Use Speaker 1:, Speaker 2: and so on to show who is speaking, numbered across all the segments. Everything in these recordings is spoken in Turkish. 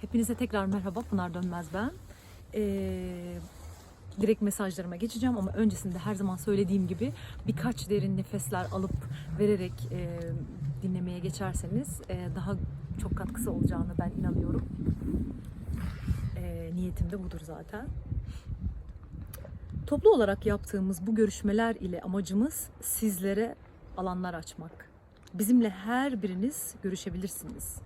Speaker 1: Hepinize tekrar merhaba. Pınar Dönmez ben. Ee, direkt mesajlarıma geçeceğim ama öncesinde her zaman söylediğim gibi birkaç derin nefesler alıp vererek e, dinlemeye geçerseniz e, daha çok katkısı olacağını ben inanıyorum. E, niyetim de budur zaten. Toplu olarak yaptığımız bu görüşmeler ile amacımız sizlere alanlar açmak. Bizimle her biriniz görüşebilirsiniz.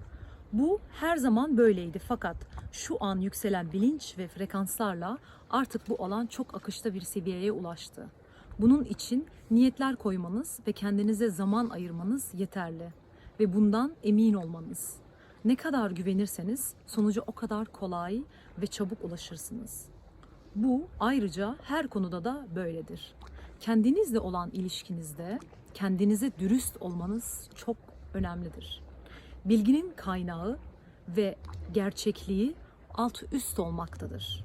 Speaker 1: Bu her zaman böyleydi fakat şu an yükselen bilinç ve frekanslarla artık bu alan çok akışta bir seviyeye ulaştı. Bunun için niyetler koymanız ve kendinize zaman ayırmanız yeterli ve bundan emin olmanız. Ne kadar güvenirseniz sonuca o kadar kolay ve çabuk ulaşırsınız. Bu ayrıca her konuda da böyledir. Kendinizle olan ilişkinizde kendinize dürüst olmanız çok önemlidir. Bilginin kaynağı ve gerçekliği alt üst olmaktadır.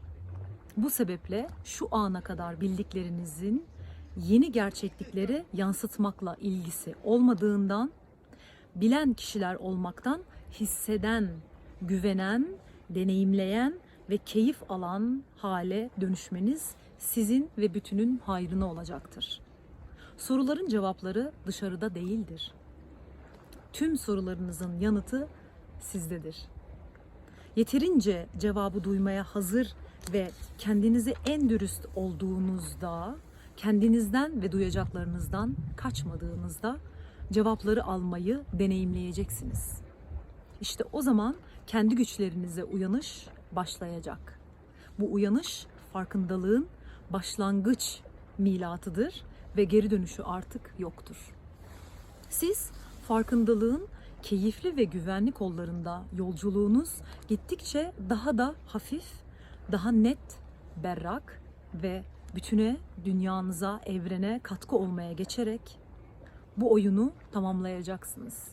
Speaker 1: Bu sebeple şu ana kadar bildiklerinizin yeni gerçeklikleri yansıtmakla ilgisi olmadığından bilen kişiler olmaktan hisseden, güvenen, deneyimleyen ve keyif alan hale dönüşmeniz sizin ve bütünün hayrına olacaktır. Soruların cevapları dışarıda değildir. Tüm sorularınızın yanıtı sizdedir. Yeterince cevabı duymaya hazır ve kendinize en dürüst olduğunuzda, kendinizden ve duyacaklarınızdan kaçmadığınızda cevapları almayı deneyimleyeceksiniz. İşte o zaman kendi güçlerinize uyanış başlayacak. Bu uyanış farkındalığın başlangıç milatıdır ve geri dönüşü artık yoktur. Siz farkındalığın keyifli ve güvenli kollarında yolculuğunuz gittikçe daha da hafif, daha net, berrak ve bütüne, dünyanıza, evrene katkı olmaya geçerek bu oyunu tamamlayacaksınız.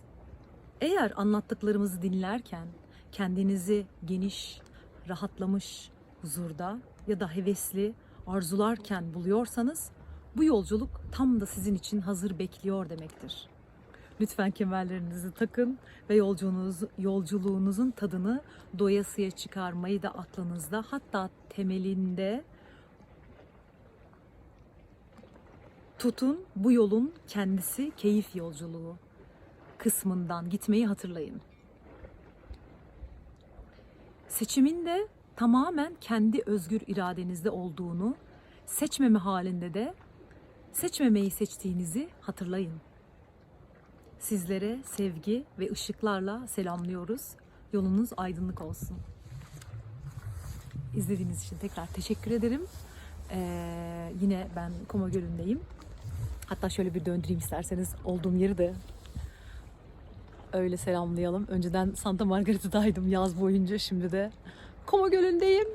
Speaker 1: Eğer anlattıklarımızı dinlerken kendinizi geniş, rahatlamış, huzurda ya da hevesli, arzularken buluyorsanız bu yolculuk tam da sizin için hazır bekliyor demektir. Lütfen kemerlerinizi takın ve yolculuğunuz, yolculuğunuzun tadını doyasıya çıkarmayı da aklınızda hatta temelinde tutun bu yolun kendisi keyif yolculuğu kısmından gitmeyi hatırlayın. Seçimin de tamamen kendi özgür iradenizde olduğunu, seçmeme halinde de seçmemeyi seçtiğinizi hatırlayın. Sizlere sevgi ve ışıklarla selamlıyoruz. Yolunuz aydınlık olsun. İzlediğiniz için tekrar teşekkür ederim. Ee, yine ben Koma Gölü'ndeyim. Hatta şöyle bir döndüreyim isterseniz olduğum yeri de öyle selamlayalım. Önceden Santa Margarita'daydım yaz boyunca. Şimdi de Koma Gölü'ndeyim.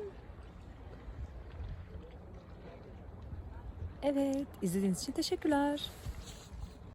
Speaker 1: Evet, izlediğiniz için teşekkürler.